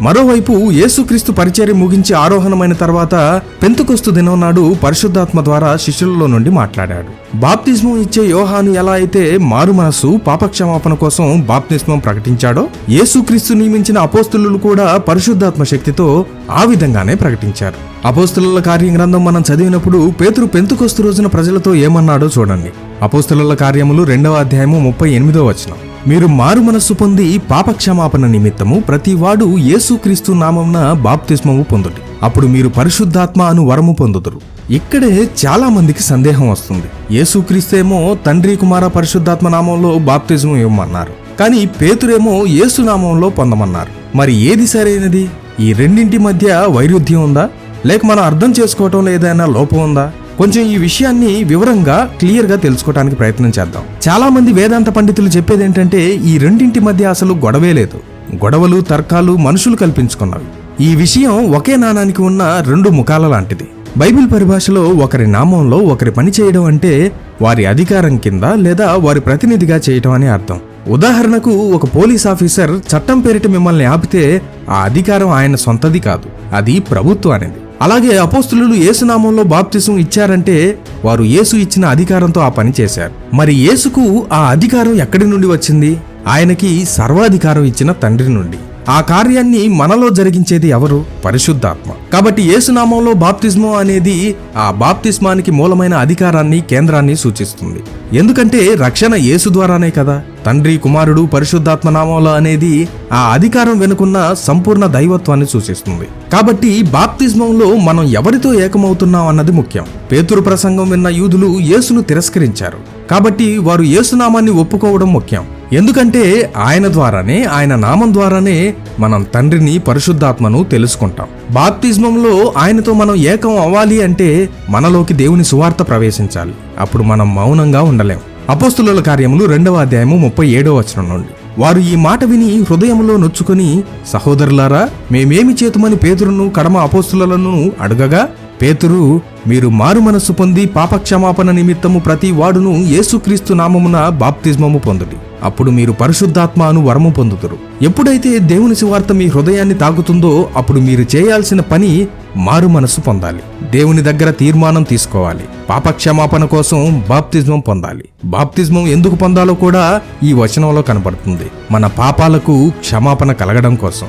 మరోవైపు యేసుక్రీస్తు పరిచర్య ముగించి ఆరోహణమైన తర్వాత పెంతుకొస్తు దినం నాడు పరిశుద్ధాత్మ ద్వారా శిష్యులలో నుండి మాట్లాడాడు. బాప్తిస్మం ఇచ్చే యోహాను ఎలా అయితే మారు మనస్సు పాపక్షమాపణ కోసం బాప్తిస్మం ప్రకటించాడో యేసుక్రీస్తు నియమించిన అపోస్తులు కూడా పరిశుద్ధాత్మ శక్తితో ఆ విధంగానే ప్రకటించారు. అపోస్తుల కార్య గ్రంథం మనం చదివినప్పుడు పేతురు పెంతుకొస్తు రోజున ప్రజలతో ఏమన్నాడో చూడండి. అపోస్తుల కార్యములు రెండవ అధ్యాయము ముప్పై ఎనిమిదో వచనం. మీరు మారు మనస్సు పొంది పాపక్షమాపణ నిమిత్తము ప్రతివాడు యేసుక్రీస్తు నామంన బాప్తిస్మము పొందుడి. అప్పుడు మీరు పరిశుద్ధాత్మ అను వరము పొందుదురు. ఇక్కడే చాలా మందికి సందేహం వస్తుంది. యేసుక్రీస్తేమో తండ్రి కుమార పరిశుద్ధాత్మ నామంలో బాప్తిజం ఇవ్వమన్నారు. కానీ పేతురేమో యేసు నామంలో పొందమన్నారు. మరి ఏది సరైనది? ఈ రెండింటి మధ్య వైరుధ్యం ఉందా? లేక మనం అర్థం చేసుకోవటంలో ఏదైనా లోపం ఉందా? కొంచెం ఈ విషయాన్ని వివరంగా క్లియర్గా తెలుసుకోవడానికి ప్రయత్నం చేద్దాం. చాలా మంది వేదాంత పండితులు చెప్పేది ఏంటంటే ఈ రెండింటి మధ్య అసలు గొడవే లేదు. గొడవలు తర్కాలు మనుషులు కల్పించుకున్నవి. ఈ విషయం ఒకే నాణానికి ఉన్న రెండు ముఖాల లాంటిది. బైబిల్ పరిభాషలో ఒకరి నామంలో ఒకరి పని చేయడం అంటే వారి అధికారం కింద లేదా వారి ప్రతినిధిగా చేయటం అని అర్థం. ఉదాహరణకు ఒక పోలీస్ ఆఫీసర్ చట్టం పేరిట మిమ్మల్ని ఆపితే ఆ అధికారం ఆయన సొంతది కాదు. అది ప్రభుత్వానిది. అలాగే అపోస్తులు యేసునామంలో బాప్తిసం ఇచ్చారంటే వారు యేసు ఇచ్చిన అధికారంతో ఆ పని చేశారు. మరి యేసుకు ఆ అధికారం ఎక్కడి నుండి వచ్చింది? ఆయనకి సర్వాధికారం ఇచ్చిన తండ్రి నుండి. ఆ కార్యాన్ని మనలో జరిగించేది ఎవరు? పరిశుద్ధాత్మ. కాబట్టి ఏసునామంలో బాప్తిస్మం అనేది ఆ బాప్తిస్మానికి మూలమైన అధికారాన్ని కేంద్రాన్ని సూచిస్తుంది. ఎందుకంటే రక్షణ యేసు ద్వారానే కదా? తండ్రి కుమారుడు పరిశుద్ధాత్మ నామాల అనేది ఆ అధికారం వెనుకున్న సంపూర్ణ దైవత్వాన్ని సూచిస్తుంది. కాబట్టి బాప్తిజమంలో మనం ఎవరితో ఏకమవుతున్నాం అన్నది ముఖ్యం. పేతురు ప్రసంగం విన్న యూదులు యేసును తిరస్కరించారు. కాబట్టి వారు యేసునామాన్ని ఒప్పుకోవడం ముఖ్యం. ఎందుకంటే ఆయన ద్వారానే ఆయన నామం ద్వారానే మనం తండ్రిని పరిశుద్ధాత్మను తెలుసుకుంటాం. బాప్తిజమంలో ఆయనతో మనం ఏకం అవ్వాలి అంటే మనలోకి దేవుని సువార్త ప్రవేశించాలి. అప్పుడు మనం మౌనంగా ఉండలేం. అపోస్తుల కార్యములు రెండవ అధ్యాయము ముప్పై ఏడవ వచనం నుండి. వారు ఈ మాట విని హృదయంలో నొచ్చుకొని సహోదరులారా మేమేమి చేతుమని పేదరును కడమ అపోస్తులను అడగగా పేతురు మీరు మారు మనస్సు పొంది పాపక్షమాపణ నిమిత్తము ప్రతి వాడును యేసుక్రీస్తు నామమున బాప్తిజ్మము పొందుడి. అప్పుడు మీరు పరిశుద్ధాత్మ అను వరము పొందుతురు ఎప్పుడైతే దేవుని సువార్త మీ హృదయాన్ని తాకుతుందో అప్పుడు మీరు చేయాల్సిన పని మారు మనస్సు పొందాలి. దేవుని దగ్గర తీర్మానం తీసుకోవాలి. పాపక్షమాపణ కోసం బాప్తిజమం పొందాలి. బాప్తిజమం ఎందుకు పొందాలో కూడా ఈ వచనంలో కనబడుతుంది. మన పాపాలకు క్షమాపణ కలగడం కోసం.